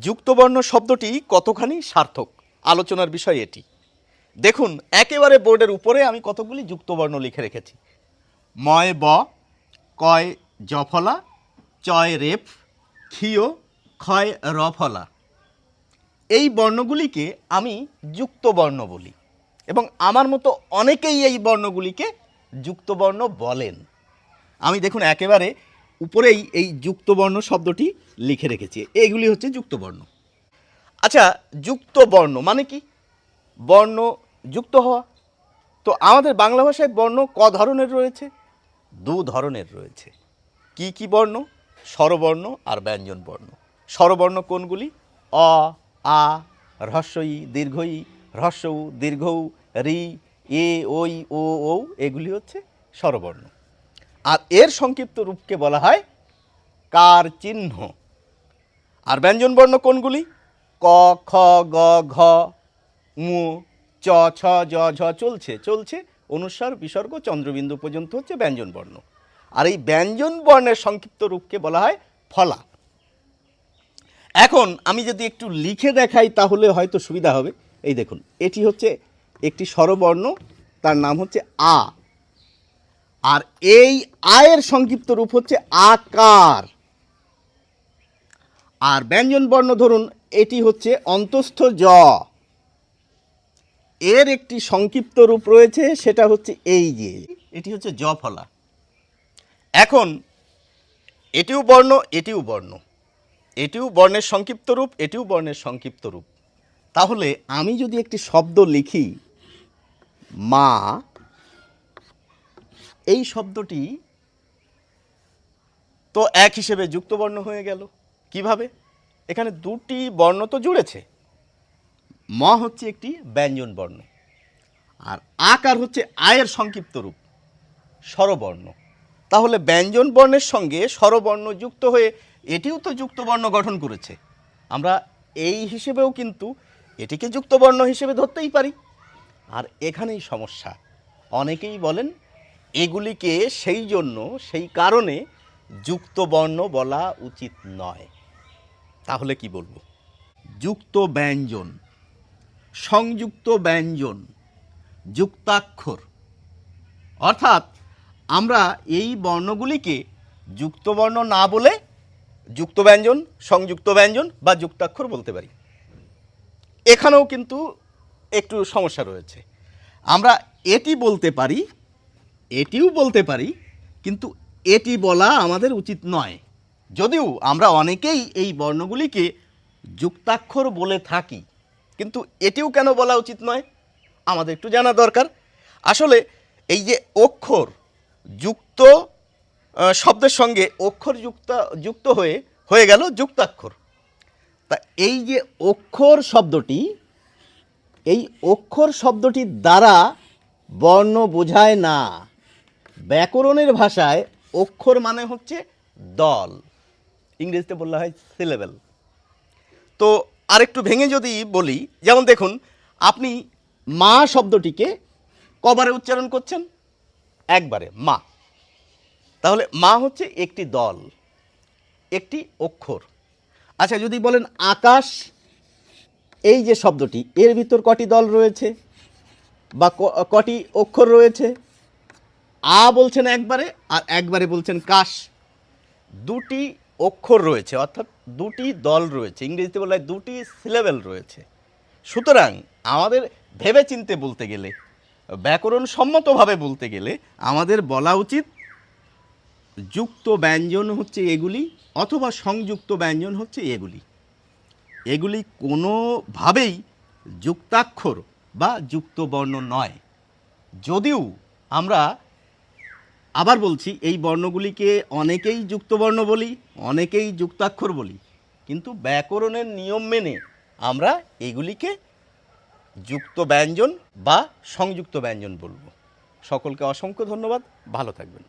যুক্তবর্ণ শব্দটি কতখানি সার্থক? আলোচনার বিষয় এটি। দেখুন, একেবারে বোর্ডের উপরে আমি কতগুলি যুক্তবর্ণ লিখে রেখেছি। ময় ব, কয় জফলা, চয় রেফ, ক্ষিয়, ক্ষয় রফলা। এই বর্ণগুলিকে আমি যুক্তবর্ণ বলি এবং আমার মতো অনেকেই এই বর্ণগুলিকে যুক্তবর্ণ বলেন। আমি দেখুন, একেবারে উপরেই এই যুক্তবর্ণ শব্দটি লিখে রেখেছি। এগুলি হচ্ছে যুক্তবর্ণ। আচ্ছা যুক্তবর্ণ মানে কি? বর্ণ যুক্ত হওয়া। তো আমাদের বাংলা ভাষায় বর্ণ ক ধরনের রয়েছে? দু ধরনের রয়েছে। কি কি বর্ণ? স্বরবর্ণ আর ব্যঞ্জন বর্ণ। স্বরবর্ণ কোনগুলি? অ, আ হ্রস্বই দীর্ঘই হ্রস্বউ দীর্ঘউ রি, এ ওই ও ও এগুলি হচ্ছে স্বরবর্ণ। আর এর সংক্ষিপ্ত রূপকে বলা হয় কার চিহ্ন। আর ব্যঞ্জন বর্ণ কোনগুলি? ক, খ, গ, ঘ, মু, চ, ছ, জ, ঝ চলছে চলছে। অনুস্বার বিসর্গ, চন্দ্রবিন্দু পর্যন্ত হচ্ছে ব্যঞ্জন বর্ণ। আর এই ব্যঞ্জন বর্ণের সংক্ষিপ্ত রূপকে বলা হয় ফলা। এখন আমি যদি একটু লিখে দেখাই তাহলে হয়তো সুবিধা হবে। এই দেখুন, এটি হচ্ছে একটি স্বরবর্ণ, তার নাম হচ্ছে আ। আর এই আয়ের সংক্ষিপ্ত রূপ হচ্ছে আকার। আর ব্যঞ্জন বর্ণ ধরুন, এটি হচ্ছে অন্তস্থ জ। এর একটি সংক্ষিপ্ত রূপ রয়েছে, সেটা হচ্ছে এই যে। এটি হচ্ছে জ ফলা। এখন, এটিও বর্ণ এটিও বর্ণ। এটিও বর্ণের সংক্ষিপ্ত রূপ, এটিও বর্ণের সংক্ষিপ্ত রূপ। তাহলে আমি যদি একটি শব্দ লিখি, মা এই শব্দটি তো এক হিসেবে যুক্তবর্ণ হয়ে গেল। কীভাবে? এখানে দুটি বর্ণ তো জুড়েছে। ম হচ্ছে একটি ব্যঞ্জন বর্ণ আর আকার হচ্ছে আয়ের সংক্ষিপ্ত রূপ, স্বরবর্ণ। তাহলে ব্যঞ্জন বর্ণের সঙ্গে স্বরবর্ণ যুক্ত হয়ে এটিও তো যুক্তবর্ণ গঠন করেছে। আমরা এই হিসেবেও কিন্তু এটিকে যুক্তবর্ণ হিসেবে ধরতেই পারি। আর এখানেই সমস্যা। অনেকেই বলেন এগুলিকে সেই জন্য, সেই কারণে যুক্ত বর্ণ বলা উচিত নয়। তাহলে কি বলব? যুক্ত ব্যঞ্জন, সংযুক্ত ব্যঞ্জন, যুক্তাক্ষর। অর্থাৎ আমরা এই বর্ণগুলিকে যুক্তবর্ণ না বলে যুক্ত ব্যঞ্জন, সংযুক্ত ব্যঞ্জন বা যুক্তাক্ষর বলতে পারি। এখানেও কিন্তু একটু সমস্যা রয়েছে। আমরা এটি বলতে পারি এটিও বলতে পারি, কিন্তু এটি বলা আমাদের উচিত নয়। যদিও আমরা অনেকেই এই বর্ণগুলিকে যুক্তাক্ষর বলে থাকি, কিন্তু এটিও কেন বলা উচিত নয়? আমাদের একটু জানা দরকার। আসলে এই যে অক্ষর যুক্ত শব্দের সঙ্গে অক্ষর যুক্ত যুক্ত হয়ে হয়ে গেল যুক্তাক্ষর। তা এই যে অক্ষর শব্দটি, এই অক্ষর শব্দটির দ্বারা বর্ণ বোঝায় না। ব্যাকরণের ভাষায় অক্ষর মানে হচ্ছে দল। ইংরেজিতে বললা হয় সিলেবেল তো আরেকটু ভেঙে যদি বলি, যেমন দেখুন, আপনি মা শব্দটিকে কবারে উচ্চারণ করছেন? একবারে, মা। তাহলে মা হচ্ছে একটি দল, একটি অক্ষর। আচ্ছা যদি বলেন আকাশ, এই যে শব্দটি, এর ভিতর কটি দল রয়েছে? বা কটি অক্ষর রয়েছে? আ বলছেন একবারে আর একবারে বলছেন কাশ। দুটি অক্ষর রয়েছে, অর্থাৎ দুটি দল রয়েছে, ইংরেজিতে বলা হয় দুটি সিলেবেল রয়েছে। সুতরাং আমাদের ভেবে চিনতে বলতে গেলে ব্যাকরণ সম্মতভাবে বলতে গেলে আমাদের বলা উচিত যুক্ত ব্যঞ্জন হচ্ছে এগুলি অথবা সংযুক্ত ব্যঞ্জন হচ্ছে এগুলি। এগুলি কোনোভাবেই যুক্তাক্ষর বা যুক্ত বর্ণ নয়। যদিও আমরা আবার বলছি, এই বর্ণগুলিকে অনেকেই যুক্তবর্ণ বলি, অনেকেই যুক্তাক্ষর বলি, কিন্তু ব্যাকরণের নিয়ম মেনে আমরা এগুলিকে যুক্ত ব্যঞ্জন বা সংযুক্ত ব্যঞ্জন বলব। সকলকে অসংখ্য ধন্যবাদ, ভালো থাকবেন।